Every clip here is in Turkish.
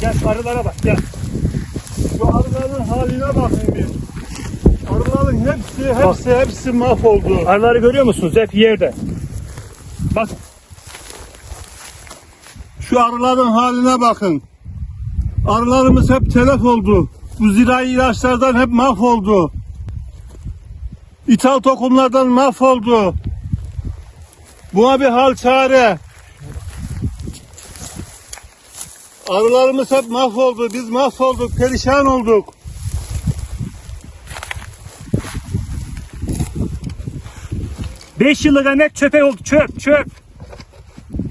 Gel arılara bak gel. Şu arıların haline bakın bir. Arıların hepsi, hepsi, hepsi mahvoldu. Arıları görüyor musunuz? Hep yerde. Bak Şu arıların haline bakın. Arılarımız hep telef oldu. Bu zirai ilaçlardan hep mahvoldu. İthal tokumlardan mahvoldu. Buna bir hal çare. Arılarımız hep mahvoldu. Biz mahvolduk, perişan olduk. Beş yıllık emek çöpe oldu. Çöp çöp.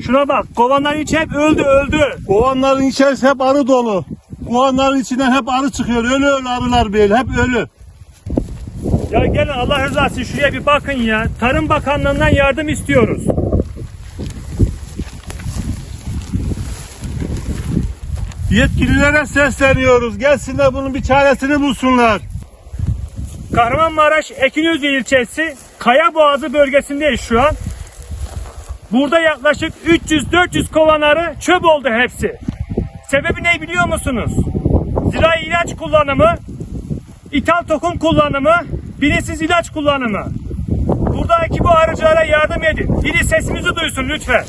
Şuna bak. Kovanların içi hep öldü öldü. Kovanların içerisi hep arı dolu. Kovanların içinden hep arı çıkıyor. Ölü ölü arılar böyle. Hep ölü. Ya gelin Allah rızası şuraya bir bakın ya. Tarım Bakanlığı'ndan yardım istiyoruz. Yetkililere sesleniyoruz. Gelsinler bunun bir çaresini bulsunlar. Kahramanmaraş Ekinözü ilçesi Kaya Boğazı bölgesindeyiz şu an. Burada yaklaşık 300-400 kovan arı çöp oldu hepsi. Sebebi ne biliyor musunuz? Zirai ilaç kullanımı, ithal tohum kullanımı, bilinçsiz ilaç kullanımı. Buradaki bu arıcılara yardım edin. Biri sesimizi duysun lütfen.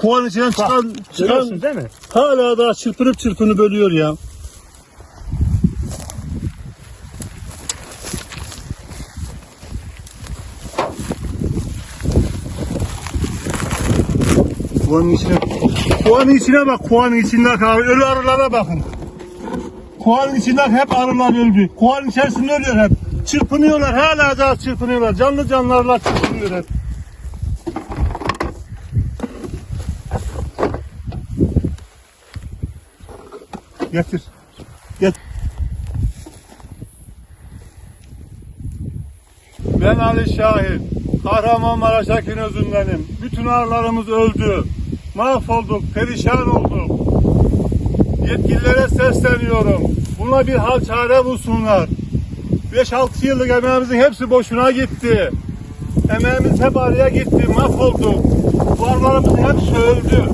Kovan içinden çıkan, çıkan Görüyorsunuz değil mi? hala daha çırpınıp çırpınıp ölüyor ya. Kovanın içine, kovanın içine bak, kovanın içinde kal. Ölü arılara bakın. Kovanın içinden hep arılar öldü. Kovanın içerisinde ölüyor hep. Çırpınıyorlar, hala daha çırpınıyorlar. Canlı canlılarla çırpınıyor hep. Getir. Getir. Ben Ali Şahin. Kahramanmaraş Akinözü'ndenim. Bütün arılarımız öldü. Mahvolduk, perişan olduk. Yetkililere sesleniyorum. Buna bir hal çare bulsunlar. 5-6 yıllık emeğimizin hepsi boşuna gitti. Emeğimiz hep araya gitti, mahvolduk. Bu arılarımızın hepsi öldü.